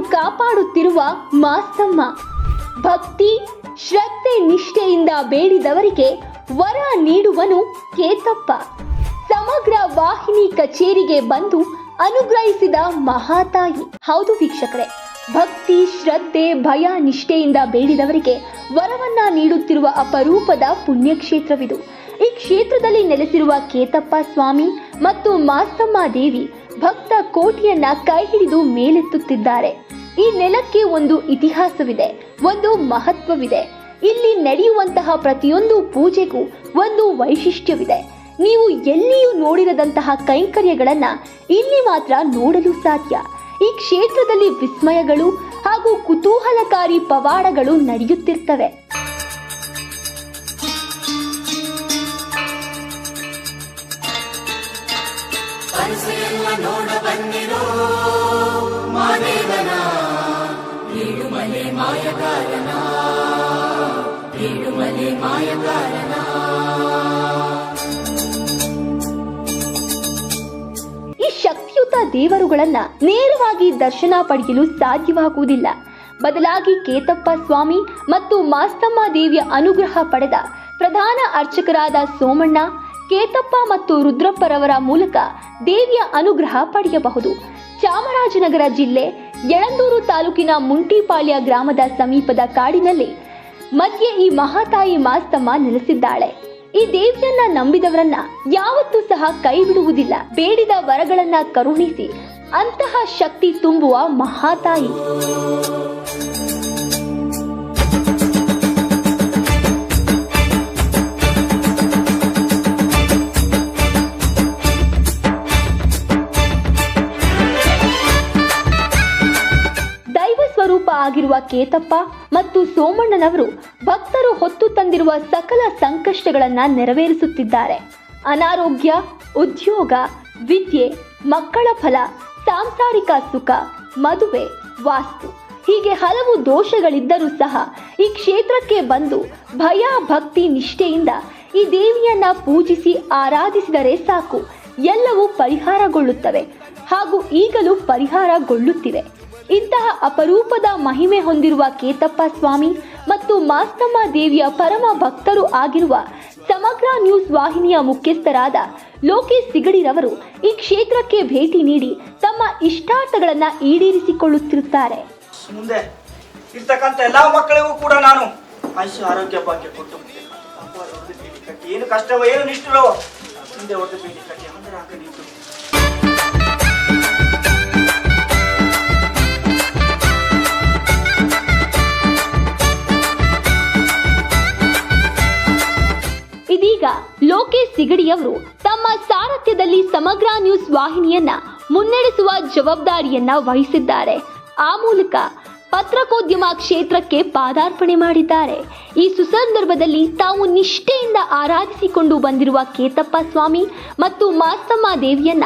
ಕಾಪಾಡುತ್ತಿರುವ ಮಾಸ್ತಮ್ಮ. ಭಕ್ತಿ, ಶ್ರದ್ಧೆ, ನಿಷ್ಠೆಯಿಂದ ಬೇಡಿದವರಿಗೆ ವರ ನೀಡುವನು ಕೇತಪ್ಪ. ಸಮಗ್ರ ವಾಹಿನಿ ಕಚೇರಿಗೆ ಬಂದು ಅನುಗ್ರಹಿಸಿದ ಮಹಾತಾಯಿ. ಹೌದು ವೀಕ್ಷಕರೇ, ಭಕ್ತಿ, ಶ್ರದ್ಧೆ, ಭಯ, ನಿಷ್ಠೆಯಿಂದ ಬೇಡಿದವರಿಗೆ ವರವನ್ನ ನೀಡುತ್ತಿರುವ ಅಪರೂಪದ ಪುಣ್ಯಕ್ಷೇತ್ರವಿದು. ಈ ಕ್ಷೇತ್ರದಲ್ಲಿ ನೆಲೆಸಿರುವ ಕೇತಪ್ಪ ಸ್ವಾಮಿ ಮತ್ತು ಮಾಸ್ತಮ್ಮ ದೇವಿ ಭಕ್ತ ಕೋಟಿಯನ್ನ ಕೈ ಹಿಡಿದು ಮೇಲೆತ್ತುತ್ತಿದ್ದಾರೆ. ಈ ನೆಲಕ್ಕೆ ಒಂದು ಇತಿಹಾಸವಿದೆ, ಒಂದು ಮಹತ್ವವಿದೆ. ಇಲ್ಲಿ ನಡೆಯುವಂತಹ ಪ್ರತಿಯೊಂದು ಪೂಜೆಗೂ ಒಂದು ವೈಶಿಷ್ಟ್ಯವಿದೆ. ನೀವು ಎಲ್ಲಿಯೂ ನೋಡಿರದಂತಹ ಕೈಂಕರ್ಯಗಳನ್ನ ಇಲ್ಲಿ ಮಾತ್ರ ನೋಡಲು ಸಾಧ್ಯ. ಈ ಕ್ಷೇತ್ರದಲ್ಲಿ ವಿಸ್ಮಯಗಳು ಹಾಗೂ ಕುತೂಹಲಕಾರಿ ಪವಾಡಗಳು ನಡೆಯುತ್ತಿರ್ತವೆ. ಈ ಶಕ್ತಿಯುತ ದೇವರುಗಳನ್ನ ನೇರವಾಗಿ ದರ್ಶನ ಪಡೆಯಲು ಸಾಧ್ಯವಾಗುವುದಿಲ್ಲ. ಬದಲಾಗಿ ಕೇತಪ್ಪ ಸ್ವಾಮಿ ಮತ್ತು ಮಾಸ್ತಮ್ಮ ದೇವಿಯ ಅನುಗ್ರಹ ಪಡೆದ ಪ್ರಧಾನ ಅರ್ಚಕರಾದ ಸೋಮಣ್ಣ, ಕೇತಪ್ಪ ಮತ್ತು ರುದ್ರಪ್ಪರವರ ಮೂಲಕ ದೇವಿಯ ಅನುಗ್ರಹ ಪಡೆಯಬಹುದು. ಚಾಮರಾಜನಗರ ಜಿಲ್ಲೆ ಯಳಂದೂರು ತಾಲೂಕಿನ ಮುಂಟಿಪಾಳ್ಯ ಗ್ರಾಮದ ಸಮೀಪದ ಕಾಡಿನಲ್ಲಿ ಮಧ್ಯೆ ಈ ಮಹಾತಾಯಿ ಮಾಸ್ತಮ್ಮ ನೆಲೆಸಿದ್ದಾಳೆ. ಈ ದೇವಿಯನ್ನ ನಂಬಿದವರನ್ನ ಯಾವತ್ತೂ ಸಹ ಕೈ ಬಿಡುವುದಿಲ್ಲ ಬೇಡಿದ ವರಗಳನ್ನ ಕರುಣಿಸಿ ಅಂತಹ ಶಕ್ತಿ ತುಂಬುವ ಮಹಾತಾಯಿ. ಆಗಿರುವ ಕೇತಪ್ಪ ಮತ್ತು ಸೋಮಣ್ಣನವರು ಭಕ್ತರು ಹೊತ್ತು ತಂದಿರುವ ಸಕಲ ಸಂಕಷ್ಟಗಳನ್ನ ನೆರವೇರಿಸುತ್ತಿದ್ದಾರೆ. ಅನಾರೋಗ್ಯ, ಉದ್ಯೋಗ, ವಿದ್ಯೆ, ಮಕ್ಕಳ ಫಲ, ಸಾಂಸಾರಿಕ ಸುಖ, ಮದುವೆ, ವಾಸ್ತು ಹೀಗೆ ಹಲವು ದೋಷಗಳಿದ್ದರೂ ಸಹ ಈ ಕ್ಷೇತ್ರಕ್ಕೆ ಬಂದು ಭಯ ಭಕ್ತಿ ನಿಷ್ಠೆಯಿಂದ ಈ ದೇವಿಯನ್ನ ಪೂಜಿಸಿ ಆರಾಧಿಸಿದರೆ ಸಾಕು. ಎಲ್ಲವೂ ಪರಿಹಾರಗೊಳ್ಳುತ್ತವೆ ಹಾಗೂ ಈಗಲೂ ಪರಿಹಾರಗೊಳ್ಳುತ್ತಿವೆ. ಇಂತಹ ಅಪರೂಪದ ಮಹಿಮೆ ಹೊಂದಿರುವ ಕೇತಪ್ಪ ಸ್ವಾಮಿ ಮತ್ತು ಮಾಸ್ತಮ್ಮ ದೇವಿಯ ಪರಮ ಭಕ್ತರು ಆಗಿರುವ ಸಮಗ್ರ ನ್ಯೂಸ್ ವಾಹಿನಿಯ ಮುಖ್ಯಸ್ಥರಾದ ಲೋಕೇಶ್ ಸಿಗಡಿರವರು ಈ ಕ್ಷೇತ್ರಕ್ಕೆ ಭೇಟಿ ನೀಡಿ ತಮ್ಮ ಇಷ್ಟಾರ್ಥಗಳನ್ನ ಈಡೇರಿಸಿಕೊಳ್ಳುತ್ತಿರುತ್ತಾರೆ. ಮುಂದೆ ಇರ್ತಕ್ಕಂಥ ಎಲ್ಲಾ ಮಕ್ಕಳಿಗೂ ಕೂಡ ನಾನು ಆಯುಷ್ಯ ಆರೋಗ್ಯ ಭಾಗ್ಯ ಕೊಟ್ಟು ಏನು ಕಷ್ಟವೋ, ಏನು ನಿಷ್ಠುರವೋ ಮುಂದೆ ಹೊಡೆದು ಬೇಡಿ ಕಟ್ಟಿ. ಅಂದ್ರೆ ಇದೀಗ ಲೋಕೇಶ್ ಸಿಗಡಿಯವರು ತಮ್ಮ ಸಾರಥ್ಯದಲ್ಲಿ ಸಮಗ್ರ ನ್ಯೂಸ್ ವಾಹಿನಿಯನ್ನ ಮುನ್ನಡೆಸುವ ಜವಾಬ್ದಾರಿಯನ್ನ ವಹಿಸಿದ್ದಾರೆ. ಆ ಮೂಲಕ ಪತ್ರಕೋದ್ಯಮ ಕ್ಷೇತ್ರಕ್ಕೆ ಪಾದಾರ್ಪಣೆ ಮಾಡಿದ್ದಾರೆ. ಈ ಸುಸಂದರ್ಭದಲ್ಲಿ ತಾವು ನಿಷ್ಠೆಯಿಂದ ಆರಾಧಿಸಿಕೊಂಡು ಬಂದಿರುವ ಕೇತಪ್ಪ ಸ್ವಾಮಿ ಮತ್ತು ಮಾಸ್ತಮ್ಮ ದೇವಿಯನ್ನ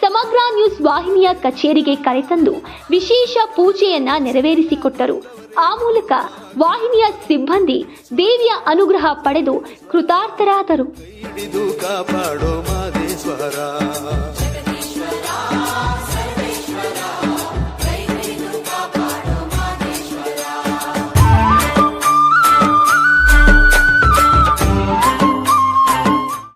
ಸಮಗ್ರ ನ್ಯೂಸ್ ವಾಹಿನಿಯ ಕಚೇರಿಗೆ ಕರೆತಂದು ವಿಶೇಷ ಪೂಜೆಯನ್ನ ನೆರವೇರಿಸಿಕೊಟ್ಟರು. ಆ ಮೂಲಕ ವಾಹಿನಿಯ ಸಿಬ್ಬಂದಿ ದೇವಿಯ ಅನುಗ್ರಹ ಪಡೆದು ಕೃತಾರ್ಥರಾದರು.